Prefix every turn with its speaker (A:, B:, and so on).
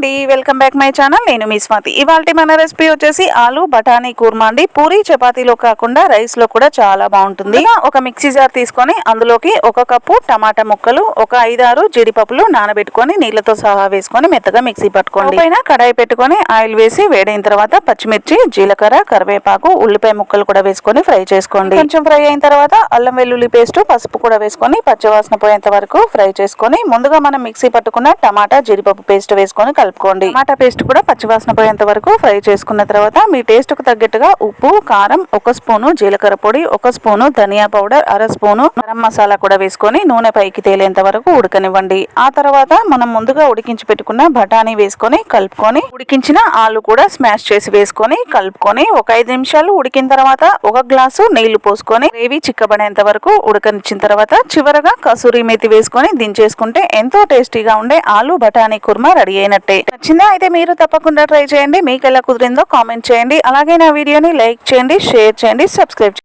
A: అండి. Welcome back my channel నేను మీ స్వాతి. ఇవాళ మన రెసిపీ వచ్చేసి ఆలు బఠానీ కూర్మా అండి. పూరి చపాతీలో కాకుండా రైస్లో కూడా చాలా బాగుంటుంది. ఒక మిక్సీ జార్ తీసుకొని అందులోకి ఒక కప్పు టమాటా ముక్కలు ఒక ఐదారు జీడిపప్పులు నానబెట్టుకొని నీళ్ళతో సహా వేసుకొని మెత్తగా మిక్సీ పట్టుకోండి. పైన కడాయి పెట్టుకొని ఆయిల్ వేసి వేడైన తర్వాత పచ్చిమిర్చి జీలకర్ర కరివేపాకు ఉల్లిపాయ ముక్కలు కూడా వేసుకొని ఫ్రై చేసుకోండి. కొంచెం ఫ్రై అయిన తర్వాత అల్లం వెల్లుల్లి పేస్ట్ పసుపు కూడా వేసుకొని పచ్చివాసన పోయేంత వరకు ఫ్రై చేసుకొని ముందుగా మనం మిక్సీ పట్టుకున్న టమాటా జీడిపప్పు పేస్ట్ వేసుకొని కలుపుకోండి. టమాటా పేస్ట్ కూడా పచ్చివాసన పోయేంత వరకు ఫ్రై చేసుకున్న తర్వాత మీ టేస్ట్కు తగ్గట్టుగా ఉప్పు కారం ఒక స్పూను జీలకర్ర పొడి ఒక స్పూను ధనియా పౌడర్ అర స్పూను గరం మసాలా కూడా వేసుకొని నూనె పైకి తేలేంత వరకు ఉడకనివ్వండి. ఆ తర్వాత మనం ముందుగా ఉడికించి పెట్టుకున్న బఠానీ వేసుకొని కలుపుకొని ఉడికించిన ఆలు కూడా స్మాష్ చేసి వేసుకొని కలుపుకొని ఒక ఐదు నిమిషాలు ఉడికిన తర్వాత ఒక గ్లాసు నీళ్ళు పోసుకొని గ్రేవీ చిక్కబడేంత వరకు ఉడకనిచ్చిన తర్వాత చివరగా కసూరి మేతి వేసుకొని దించేసుకుంటే ఎంతో టేస్టీగా ఉండే ఆలు బఠానీ కుర్మా రెడీ అయినట్టే. నచ్చిందా అయితే మీరు తప్పకుండా ట్రై చేయండి. మీకు ఎలా కుదిరిందో కామెంట్ చేయండి. అలాగే నా వీడియోని లైక్ చేయండి షేర్ చేయండి సబ్స్క్రైబ్